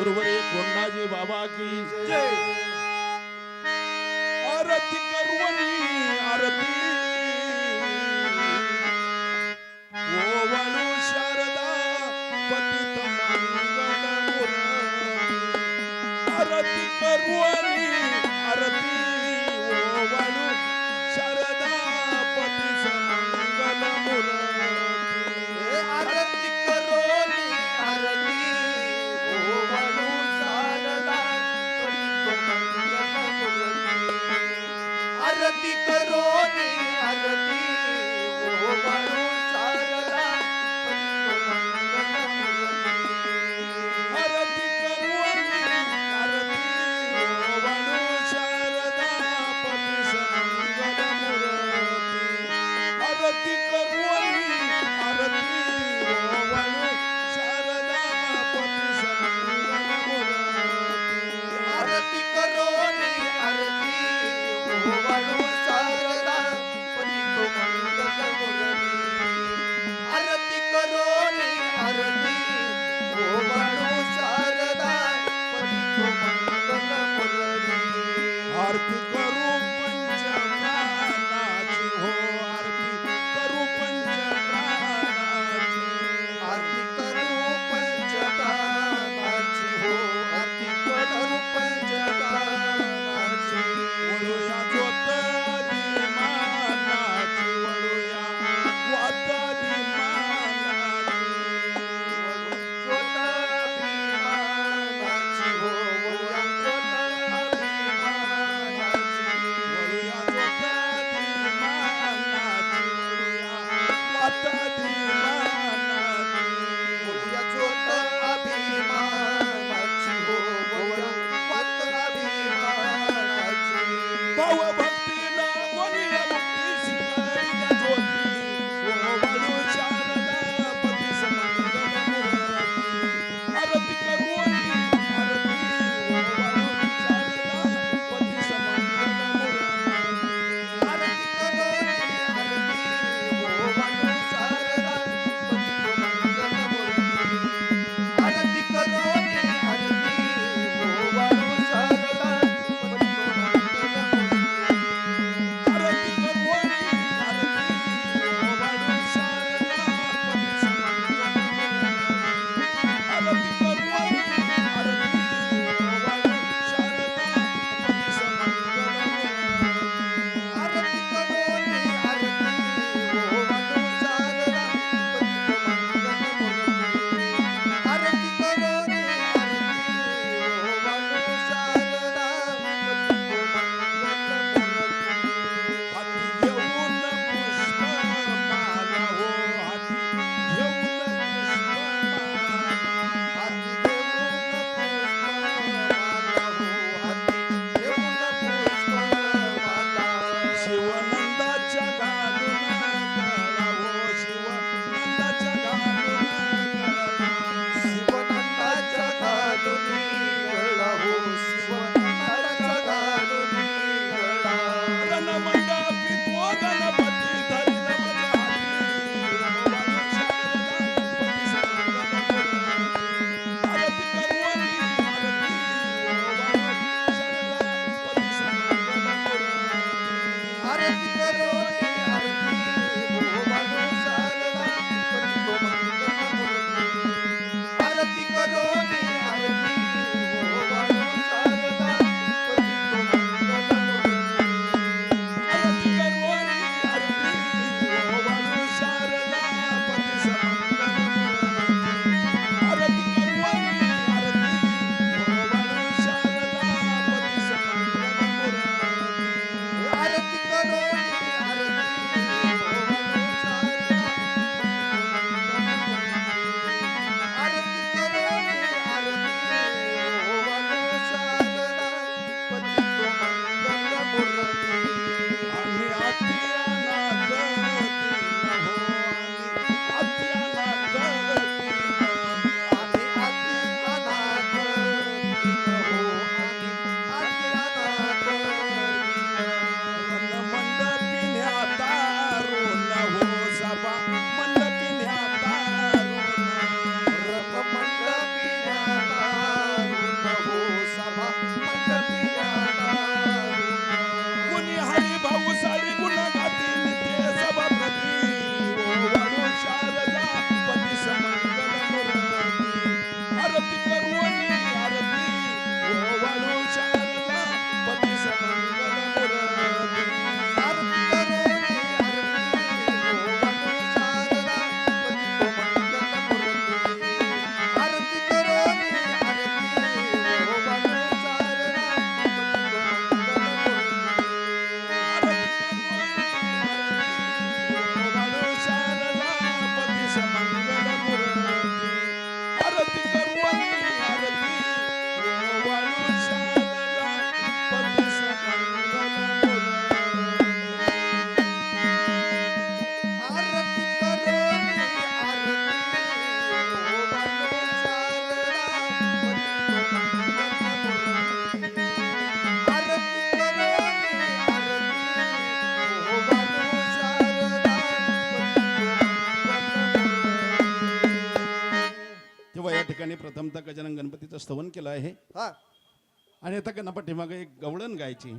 गुरुवरे कोंडाजी बाबा की जय. आरती करवणी आरती. ओवाळू शारदा पतित मंगल आरती करवणी आरती करोनी ठिकाणी प्रथमतः गजानन गणपतीचं स्तवन केलं आहे. हा. आणि आता गणपती मागे एक गवळण गायची.